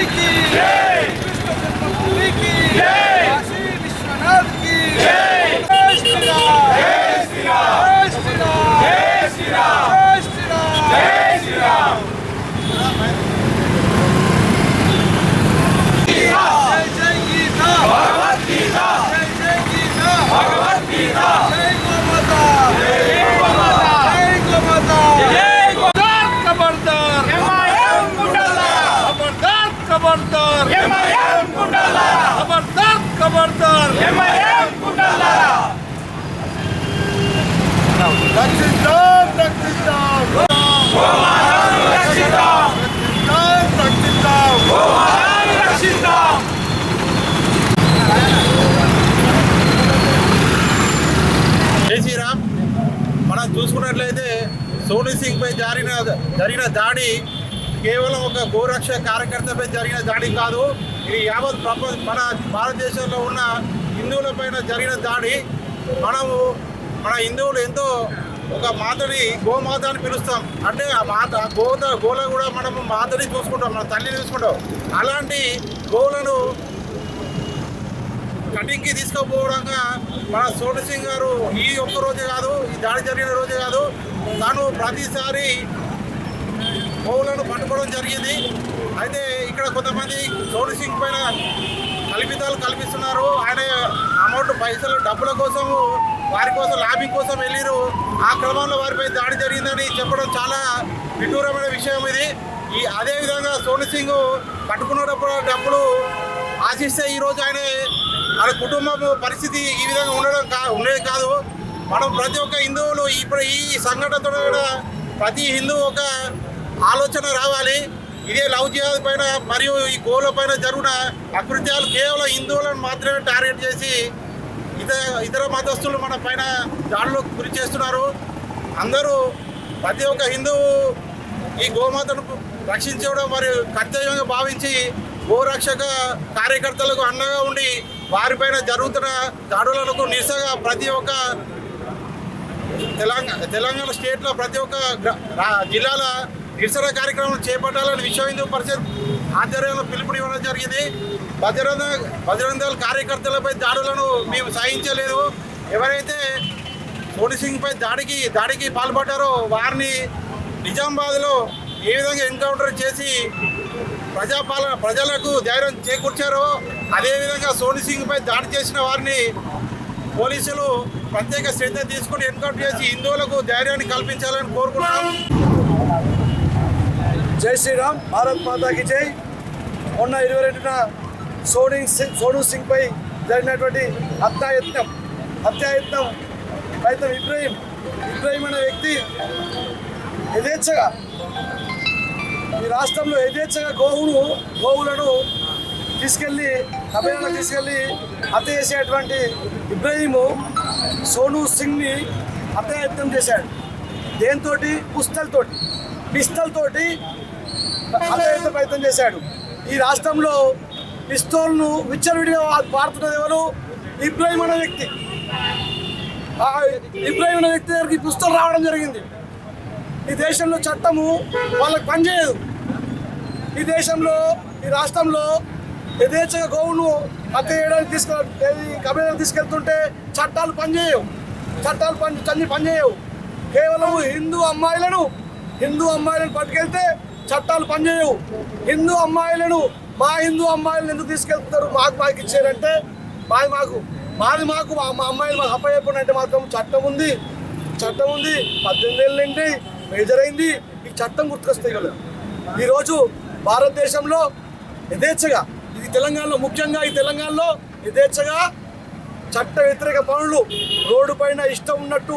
Ricky! Yay! Ricky! Yay! Sriram. మనం చూసుకున్నట్లయితే Sony Singh పై జరిగిన జరిగిన దాడి కేవలం ఒక గోరక్ష కార్యకర్తపై జరిగిన దాడి కాదు ఇది యావత్ ప్రపంచ మన భారతదేశంలో ఉన్న హిందువులపైన జరిగిన దాడి. మనము మన హిందువులు ఎంతో ఒక మాతని గోమాత అని పిలుస్తాం. అంటే ఆ మాత ఆ గోత గోల కూడా మనము మాతని చూసుకుంటాం మన తల్లిని చూసుకుంటాం. అలాంటి గోలను కటింగ్కి తీసుకుపోవడంగా మన సోని సింగ్ గారు ఈ ఒక్క రోజే కాదు ఈ దాడి జరిగిన రోజే కాదు తాను ప్రతిసారి గోవులను పట్టుకోవడం జరిగింది. అయితే ఇక్కడ కొంతమంది సోని సింగ్ పైన కల్పితాలు కల్పిస్తున్నారు. ఆయన అమౌంట్ పైసలు డబ్బుల కోసము వారి కోసం లాబింగ్ కోసం వెళ్ళిరు. ఆ క్రమంలో వారిపై దాడి జరిగిందని చెప్పడం చాలా విడ్డూరమైన విషయం ఇది. ఈ అదే విధంగా సోని సింగ్ పట్టుకున్నప్పుడు డబ్బులు ఆశిస్తే ఈరోజు ఆయన ఆయన కుటుంబం పరిస్థితి ఈ విధంగా ఉండడం కా ఉండేది కాదు. మనం ప్రతి ఒక్క హిందువులు ఇప్పుడు ఈ సంఘటనతో కూడా ప్రతి హిందువు ఒక ఆలోచన రావాలి. ఇదే లవ్ జిహాద్ పైన మరియు ఈ గోల పైన జరిగిన అకృత్యాలు కేవలం హిందువులను మాత్రమే టార్గెట్ చేసి ఇతర ఇతర మతస్థులు మన పైన దాడులకు గురి చేస్తున్నారు. అందరూ ప్రతి ఒక్క హిందువు ఈ గోమాతను రక్షించడం మరియు కర్తవ్యంగా భావించి గోరక్షక కార్యకర్తలకు అండగా ఉండి వారిపైన జరుగుతున్న దాడులకు నిరసగా ప్రతి ఒక్క తెలంగాణ తెలంగాణ స్టేట్లో ప్రతి ఒక్క జిల్లాల నిరసన కార్యక్రమం చేపట్టాలని విశ్వ హిందూ పరిషత్ ఆధ్వర్యంలో పిలుపునివ్వడం జరిగింది. భద్రంద భద్రందల్ కార్యకర్తలపై దాడులను మేము సహించలేదు. ఎవరైతే సోని సింగ్ పై దాడికి దాడికి పాల్పడ్డారో వారిని నిజామాబాద్లో ఏ విధంగా ఎన్కౌంటర్ చేసి ప్రజాపాలన ప్రజలకు ధైర్యం చేకూర్చారో అదేవిధంగా సోని సింగ్ పై దాడి చేసిన వారిని పోలీసులు ప్రత్యేక శ్రద్ధ తీసుకుని ఎన్కౌంటర్ చేసి హిందువులకు ధైర్యాన్ని కల్పించాలని కోరుకుంటున్నాం. జై శ్రీరామ్ భారత్ మాతాకి జై. మొన్న ఇరవై రెండున సోనీ సింగ్ సోను సింగ్ పై జరిగినటువంటి హత్యాయత్నం హత్యాయత్నం రైతం ఇబ్రహీం. ఇబ్రహీం అనే వ్యక్తి యథేచ్ఛగా ఈ రాష్ట్రంలో యథేచ్ఛగా గోవును గోవులను తీసుకెళ్ళి కబేరాలకు తీసుకెళ్ళి హత్య చేసేటువంటి ఇబ్రహీము సోను సింగ్ని హత్యాయత్నం చేశాడు. దేంతో పుస్తలతోటి. పిస్తల్తోటి హత్యాయత్న ప్రయత్నం చేశాడు. ఈ రాష్ట్రంలో పిస్తోల్ను విచ్చలవిడిగా వాడుతున్నది ఎవరు? ఇబ్రాహిం అనే వ్యక్తి. ఇబ్రాహిం అనే వ్యక్తి దగ్గరికి పిస్తోల్ రావడం జరిగింది. ఈ దేశంలో చట్టము వాళ్ళకి పనిచేయదు. ఈ దేశంలో ఈ రాష్ట్రంలో యథేచ్ఛగా గోవును హత్య చేయడానికి తీసుకెళ్ళి కబేరాలు తీసుకెళ్తుంటే చట్టాలు పనిచేయవు. చట్టాలు పని అన్ని పనిచేయవు. కేవలం హిందూ అమ్మాయిలను హిందూ అమ్మాయిలను పట్టుకెళ్తే చట్టాలు పనిచేయవు. హిందూ అమ్మాయిలను మా హిందూ అమ్మాయిలను ఎందుకు తీసుకెళ్తున్నారు? మాకు మాకు ఇచ్చారంటే మాది మాకు మాది మాకు మా మా అమ్మాయిలు మాకు అప్పయ్యప్పుడు మాత్రం చట్టం ఉంది. చట్టం ఉంది. పద్దెనిమిది ఏళ్ళు నుండి మేజర్ అయింది. ఈ చట్టం గుర్తుకొస్తాయి కదా. ఈరోజు భారతదేశంలో యథేచ్ఛగా ఇది తెలంగాణలో ముఖ్యంగా ఈ తెలంగాణలో యథేచ్ఛగా చట్ట వ్యతిరేక పనులు రోడ్డు పైన ఇష్టం ఉన్నట్టు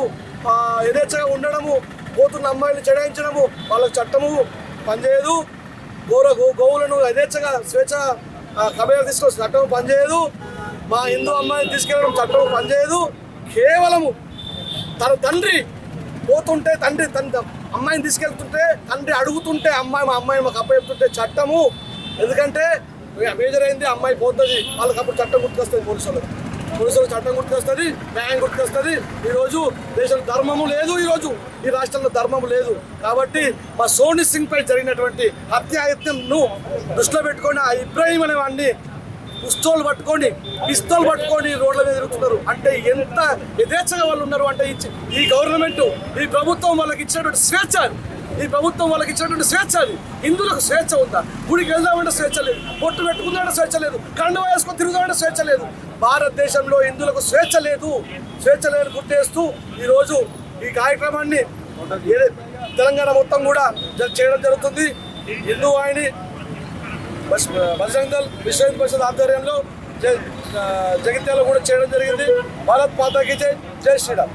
యథేచ్ఛగా ఉండడము పోతున్న అమ్మాయిలు చెడాయించడము వాళ్ళకి చట్టము పనిచేయదు. గోర గోవులను యథేచ్ఛగా స్వేచ్ఛ కబేర తీసుకొచ్చి చట్టం పనిచేయదు. మా హిందూ అమ్మాయిని తీసుకెళ్ళడం చట్టం పనిచేయదు. కేవలము తన తండ్రి పోతుంటే తండ్రి తన అమ్మాయిని తీసుకెళ్తుంటే తండ్రి అడుగుతుంటే అమ్మాయి మా అమ్మాయిని మాకు అప్పచెప్తుంటే చట్టము. ఎందుకంటే మేజర్ అయింది అమ్మాయి పోతుంది. వాళ్ళకి అప్పుడు చట్టం గుర్తుకొస్తుంది పోలీసులు పోలీసులు చట్టం గుర్తుకొస్తుంది న్యాయం గుర్తుకొస్తుంది. ఈరోజు దేశంలో ధర్మము లేదు ఈరోజు. ఈ రాష్ట్రంలో ధర్మము లేదు. కాబట్టి మా సోని సింగ్ పై జరిగినటువంటి హత్యాయత్నంను దృష్టిలో పెట్టుకొని ఆ ఇబ్రాహీం అనే వాడిని పిస్తోల్ పట్టుకొని పిస్తోల్ పట్టుకొని రోడ్ల మీద తిరుగుతున్నారు. అంటే ఎంత యథేచ్ఛగా వాళ్ళు ఉన్నారు అంటే ఈ- గవర్నమెంట్ ఈ ప్రభుత్వం వాళ్ళకి ఇచ్చినటువంటి స్వేచ్ఛ ఈ ప్రభుత్వం వాళ్ళకి ఇచ్చినటువంటి స్వేచ్ఛ అది. హిందువులకు స్వేచ్ఛ ఉందా? గుడికి వెళ్దామంటే స్వేచ్ఛ లేదు. పొట్టు పెట్టుకుందామంటే స్వేచ్ఛ లేదు. కండువా వేసుకొని తిరుగుదామంటే స్వేచ్ఛ లేదు. భారతదేశంలో హిందువులకు స్వేచ్ఛ లేదు. స్వేచ్ఛ లేదు గుర్తేస్తూ ఈరోజు ఈ కార్యక్రమాన్ని తెలంగాణ మొత్తం కూడా జ- చేయడం జరుగుతుంది. హిందూ వాహిని బస్ బజరంగ్ దళ్ విశ్వ హిందూ పరిషత్ ఆధ్వర్యంలో జ- జగిత్యాల కూడా చేయడం జరిగింది. భారత్ మాతాకి జై. జై శ్రీరామ్.